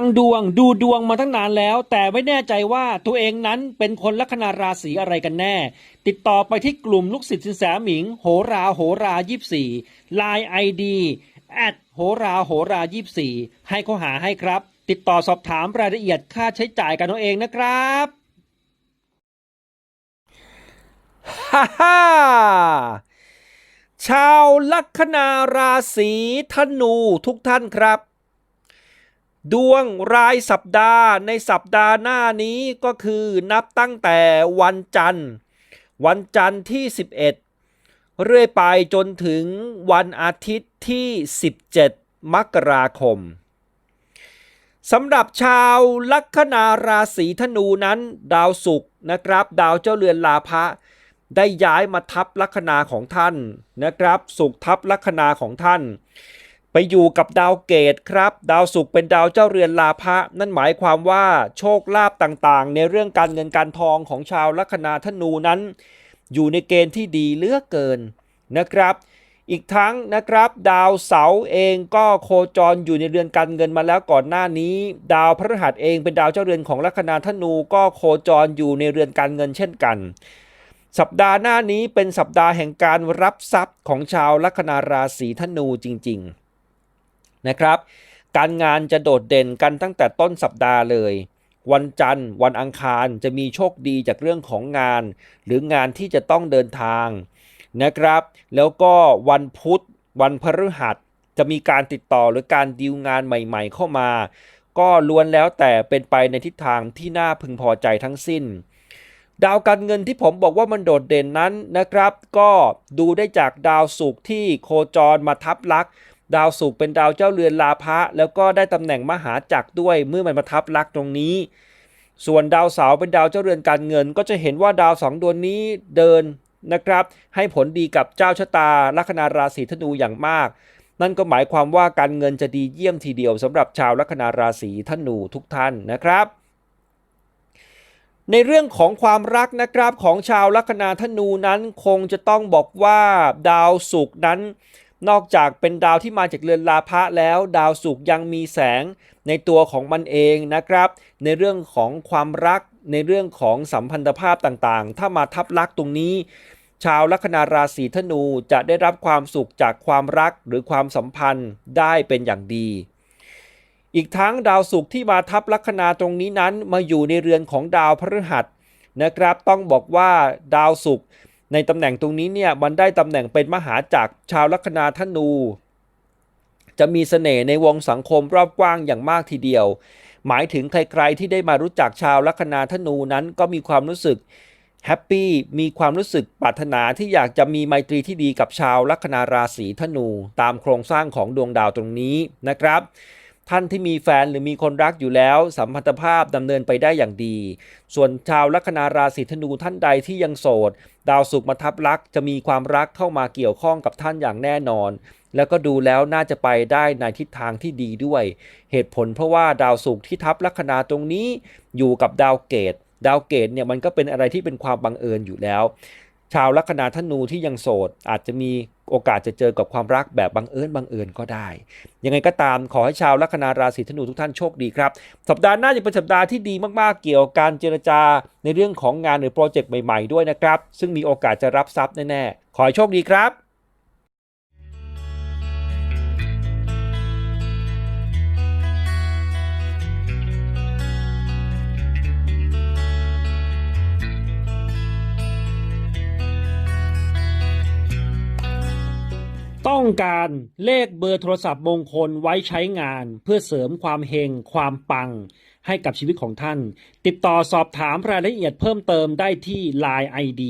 งดวงดูดวงมาตั้งนานแล้ว แต่ไม่แน่ใจว่าตัวเองนั้นเป็นคนลัคนาราศีอะไรกันแน่ ติดต่อไปที่กลุ่มลูกศิษย์สินแสหมิง โหราโหรายี่สี่ไลน์ไอดีแอดโหราโหรายี่สี่ให้เขาหาให้ครับ ติดต่อสอบถามรายละเอียดค่าใช้จ่ายกันเอาเองนะครับฮ่าฮ่าชาวลัคนาราศีธนูทุกท่านครับ ดวงรายสัปดาห์ในสัปดาห์หน้านี้ก็คือนับตั้งแต่วันจันทร์ วันจันทร์ที่ 11 เรื่อยไปจนถึงวันอาทิตย์ที่ 17 มกราคมสำหรับชาวลัคนาราศีธนูนั้นดาวศุกร์นะครับ ดาวเจ้าเรือนลาภะได้ย้ายมาทับลัคนาของท่านนะครับศุกร์ทับลัคนาของท่าน ไปอยู่กับดาวเกตครับ ดาวศุกร์เป็นดาวเจ้าเรือนลาภะนั่นหมายความว่าโชคลาภต่างๆ ในเรื่องการเงินการทองของชาวลัคนาธนูนั้น อยู่ในเกณฑ์ที่ดีเลือกเกินนะครับ อีกทั้งนะครับดาวเสาเองก็โคจรอยู่ในเรือนการเงินมาแล้วก่อนหน้านี้ ดาวพฤหัสเองเป็นดาวเจ้าเรือนของลัคนาธนูก็โคจรอยู่ในเรือนการเงินเช่นกันสัปดาห์หน้านี้เป็นสัปดาห์แห่งการรับทรัพย์ของชาวลัคนาราศีธนูจริง ๆ นะครับ การงานจะโดดเด่นกันตั้งแต่ต้นสัปดาห์เลย วันจันทร์ วันอังคารจะมีโชคดีจากเรื่องของงาน หรืองานที่จะต้องเดินทางนะครับ แล้วก็วันพุธ วันพฤหัสจะมีการติดต่อหรือการดีลงานใหม่ๆ เข้ามา ก็ล้วนแล้วแต่เป็นไปในทิศทางที่น่าพึงพอใจทั้งสิ้น ดาวการเงินที่ผมบอกว่ามันโดดเด่นนั้นนะครับ ก็ดูได้จากดาวศุกร์ที่โคจรมาทับลักษ ดาวศุกร์เป็นดาวเจ้าเรือนลาภะแล้วก็ได้ตำแหน่งมหาจักรด้วยเมื่อมันมาทับลักตรงนี้ ส่วนดาวเสาร์เป็นดาวเจ้าเรือนการเงิน ก็จะเห็นว่าดาวสองดวงนี้เดินนะครับ ให้ผลดีกับเจ้าชะตาลัคนาราศีธนูอย่างมาก นั่นก็หมายความว่าการเงินจะดีเยี่ยมทีเดียวสำหรับชาวลัคนาราศีธนูทุกท่านนะครับในเรื่องของความรักนะครับของชาวลัคนาธนูนั้นคงจะต้องบอกว่าดาวศุกร์นั้น นอกจากเป็นดาวที่มาจากเรือนลาภะแล้ว ดาวศุกร์ยังมีแสงในตัวของมันเองนะครับ ในเรื่องของความรักในเรื่องของสัมพันธภาพต่างๆ ถ้ามาทับลักตรงนี้ ชาวลัคนาราศีธนูจะได้รับความสุขจากความรักหรือความสัมพันธ์ได้เป็นอย่างดี อีกทั้งดาวศุกร์ที่มาทับลัคนาตรงนี้นั้นมาอยู่ในเรือนของดาวพฤหัสนะครับ ต้องบอกว่าดาวศุกร์ ในตำแหน่งตรงนี้เนี่ยมันได้ตำแหน่งเป็นมหาจักรชาวลัคนาธนู จะมีเสน่ห์ในวงสังคมรอบกว้างอย่างมากทีเดียว หมายถึงใครๆที่ได้มารู้จักชาวลัคนาธนูนั้นก็มีความรู้สึกแฮปปี้มีความรู้สึกปรารถนาที่อยากจะมีไมตรีที่ดีกับชาวลัคนาราศีธนู ตามโครงสร้างของดวงดาวตรงนี้นะครับ ท่านที่มีแฟนหรือมีคนรักอยู่แล้ว สัมพันธภาพดำเนินไปได้อย่างดี ส่วนชาวลัคนาราศีธนูท่านใดที่ยังโสด ดาวศุกร์มาทับลักจะมีความรักเข้ามาเกี่ยวข้องกับท่านอย่างแน่นอน แล้วก็ดูแล้วน่าจะไปได้ในทิศทางที่ดีด้วย เหตุผลเพราะว่าดาวศุกร์ที่ทับลัคนาตรงนี้ อยู่กับดาวเกตดาวเกตเนี่ยมันก็เป็นอะไรที่เป็นความบังเอิญอยู่แล้ว ชาวลัคนาธนูที่ยังโสดอาจจะมี โอกาสจะเจอกับความรักแบบบังเอิญบังเอิญก็ได้ ยังไงก็ตามขอให้ชาวลัคนาราศีธนูทุกท่านโชคดีครับ สัปดาห์หน้าจะเป็นสัปดาห์ที่ดีมากๆ เกี่ยวกับการเจรจาในเรื่องของงานหรือโปรเจกต์ใหม่ๆ ด้วยนะครับ ซึ่งมีโอกาสจะรับทรัพย์แน่ๆ ขอให้โชคดีครับ ต้องการเลขเบอร์โทรศัพท์มงคลไว้ใช้งาน เพื่อเสริมความเฮงความปัง ให้กับชีวิตของท่าน ติดต่อสอบถามรายละเอียดเพิ่มเติมได้ที่ Line ID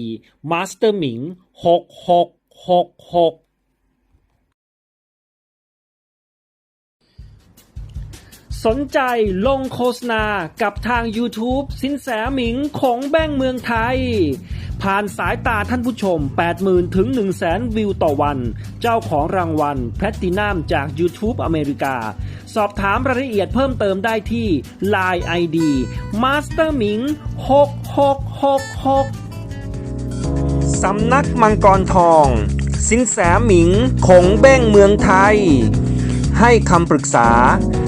Master Ming 6666 สนใจลงโฆษณากับทาง YouTube สินแสหมิงของแบงเมืองไทย ผ่านสายตาท่านผู้ชม 80,000 ถึง 100,000 วิวต่อวัน เจ้าของรางวัลแพลตตินัมจาก YouTube อเมริกา สอบถามรายละเอียดเพิ่มเติมได้ที่ Line ID Master Ming 6666 สำนักมังกรทอง สินแสหมิงคงเบ้งเมืองไทย ให้คำปรึกษา